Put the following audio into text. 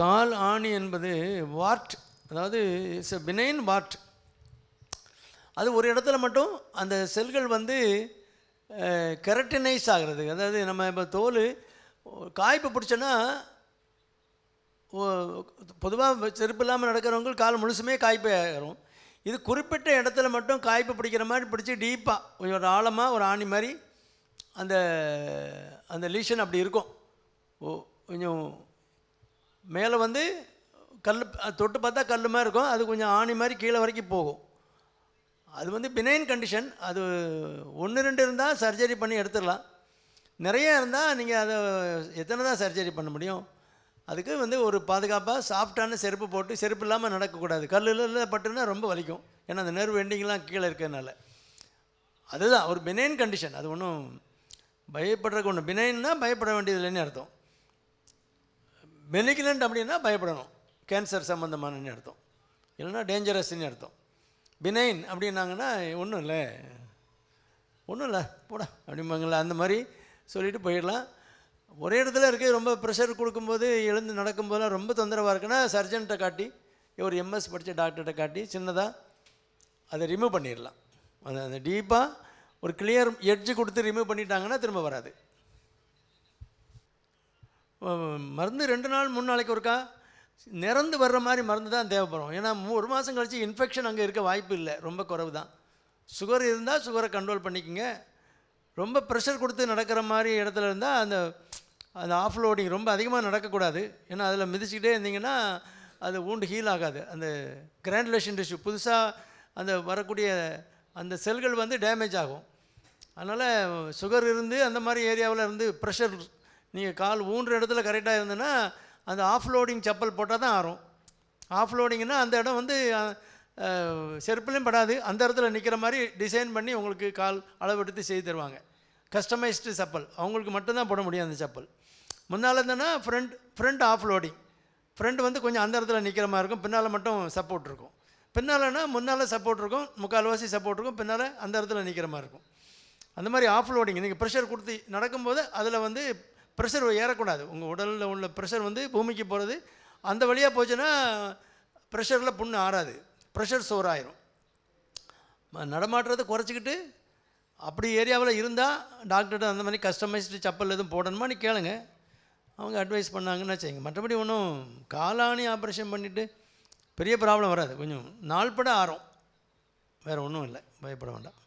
கால் ஆணி என்பது வார்ட் அதாவது இட்ஸ் எ பினைன் வார்ட். அது ஒரு இடத்துல மட்டும் அந்த செல்கள் வந்து கெரட்டினைஸ் ஆகிறது. அதாவது நம்ம இப்போ தோல் காய்ப்பு பிடிச்சோன்னா பொதுவாக செருப்பு இல்லாமல் நடக்கிறவங்க கால் முழுசுமே காய்ப்பு ஆகிரும் இது குறிப்பிட்ட இடத்துல மட்டும் காய்ப்பு பிடிக்கிற மாதிரி பிடிச்சி டீப்பாக கொஞ்சம் ஒரு ஆழமாக ஒரு ஆணி மாதிரி அந்த அந்த லீஷன் அப்படி இருக்கும். ஓ கொஞ்சம் மேலே வந்து கல் தொட்டு பார்த்தா கல் மாதிரி இருக்கும். அது கொஞ்சம் ஆணி மாதிரி கீழே வரைக்கும் போகும். அது வந்து பினைன் கண்டிஷன் அது ஒன்று ரெண்டு இருந்தால் சர்ஜரி பண்ணி எடுத்துடலாம். நிறைய இருந்தால் நீங்கள் அதை எத்தனை தான் சர்ஜரி பண்ண முடியும்? அதுக்கு வந்து ஒரு பாதுகாப்பாக சாஃப்டான செருப்பு போட்டு செருப்பு இல்லாமல் நடக்கக்கூடாது. கல்லில் பட்டுன்னா ரொம்ப வலிக்கும். ஏன்னா அந்த நெர்வு எண்டிங்லாம் கீழே இருக்கிறதுனால. அதுதான் ஒரு பினைன் கண்டிஷன் அது ஒன்றும் பயப்படுறதுக்கு ஒன்று பினைன்னா பயப்பட வேண்டியதில்லைன்னு அர்த்தம். பெனிகினன்ட் அப்படின்னா பயப்படணும். கேன்சர் சம்மந்தமானன்னு அர்த்தம். இல்லைன்னா டேஞ்சரஸ்ன்னு அர்த்தம். பினைன் அப்படின்னாங்கன்னா ஒன்றும் இல்லை. ஒன்றும் இல்லை. போடா அப்படிம்பாங்களா அந்த மாதிரி சொல்லிட்டு போயிடலாம். ஒரே இடத்துல இருக்குது ரொம்ப ப்ரெஷர் கொடுக்கும்போது எழுந்து நடக்கும்போதெல்லாம் ரொம்ப தொந்தரவாக இருக்குன்னா சர்ஜன்கிட்ட காட்டி ஒரு எம்எஸ் படித்த டாக்டர்கிட்ட காட்டி சின்னதாக அதை ரிமூவ் பண்ணிடலாம். அந்த அந்த டீப்பாக ஒரு கிளியர் எட்ஜு கொடுத்து ரிமூவ் பண்ணிட்டாங்கன்னா திரும்ப வராது. மருந்து ரெண்டு நாள் மூணு நாளைக்கு ஒருக்கா? நிறந்து வர்ற மாதிரி மருந்து தான் தேவைப்படும். ஏன்னா ஒரு மாதம் கழித்து இன்ஃபெக்ஷன் அங்கே இருக்க வாய்ப்பு இல்லை. ரொம்ப குறைவு தான் சுகர் இருந்தால் சுகரை கண்ட்ரோல் பண்ணிக்கோங்க. ரொம்ப ப்ரெஷர் கொடுத்து நடக்கிற மாதிரி இடத்துல இருந்தால் அந்த அந்த ஆஃப் லோடிங் ரொம்ப அதிகமாக நடக்கக்கூடாது. ஏன்னா அதில் மிதிச்சுக்கிட்டே இருந்தீங்கன்னா அது ஊண்டு ஹீல் ஆகாது. அந்த கிராண்டுலேஷன் டிஷ்யூ புதுசாக அந்த வரக்கூடிய அந்த செல்கள் வந்து டேமேஜ் ஆகும். அதனால் சுகர் இருந்து அந்த மாதிரி ஏரியாவில் இருந்து ப்ரெஷர் நீங்கள் கால் ஊன்ற இடத்துல கரெக்டாக இருந்ததுன்னா அந்த ஆஃப் லோடிங் செப்பல் போட்டால் தான் ஆறும். ஆஃப் லோடிங்னால் அந்த இடம் வந்து செருப்புலையும் படாது. அந்த இடத்துல நிற்கிற மாதிரி டிசைன் பண்ணி உங்களுக்கு கால் அளவெடுத்து செய்து தருவாங்க. கஸ்டமைஸ்டு செப்பல் அவங்களுக்கு மட்டும்தான் போட முடியும் அந்த செப்பல் முன்னால் இருந்தேன்னா front front of loading front வந்து கொஞ்சம் அந்த இடத்துல நிற்கிற மாதிரி இருக்கும். பின்னால் மட்டும் சப்போர்ட் இருக்கும். பின்னால்னா முன்னால் சப்போர்ட் இருக்கும். முக்கால்வாசி சப்போர்ட் இருக்கும். பின்னால் அந்த இடத்துல நிற்கிற மாதிரி இருக்கும். அந்த மாதிரி ஆஃப் லோடிங் நீங்கள் ப்ரெஷர் கொடுத்து நடக்கும்போது அதில் வந்து ப்ரெஷர் ஏறக்கூடாது. உங்கள் உடலில் உள்ள ப்ரெஷர் வந்து பூமிக்கு போகிறது அந்த வழியாக போச்சுன்னா ப்ரெஷரில் புண்ணு ஆறாது. ப்ரெஷர் சோர் ஆயிரும் நடமாட்டுறதை குறைச்சிக்கிட்டு அப்படி ஏரியாவில் இருந்தால் டாக்டர்கிட்ட அந்த மாதிரி கஸ்டமைஸ்டு செப்பல் எதுவும் போடணுமான்னு கேளுங்க. அவங்க அட்வைஸ் பண்ணாங்கன்னா செய்யுங்க மற்றபடி ஒன்றும் காலாணி ஆப்ரேஷன் பண்ணிவிட்டு பெரிய ப்ராப்ளம் வராது. கொஞ்சம் நாள்பட ஆறும். வேறு ஒன்றும் இல்லை. பயப்பட வேண்டாம்.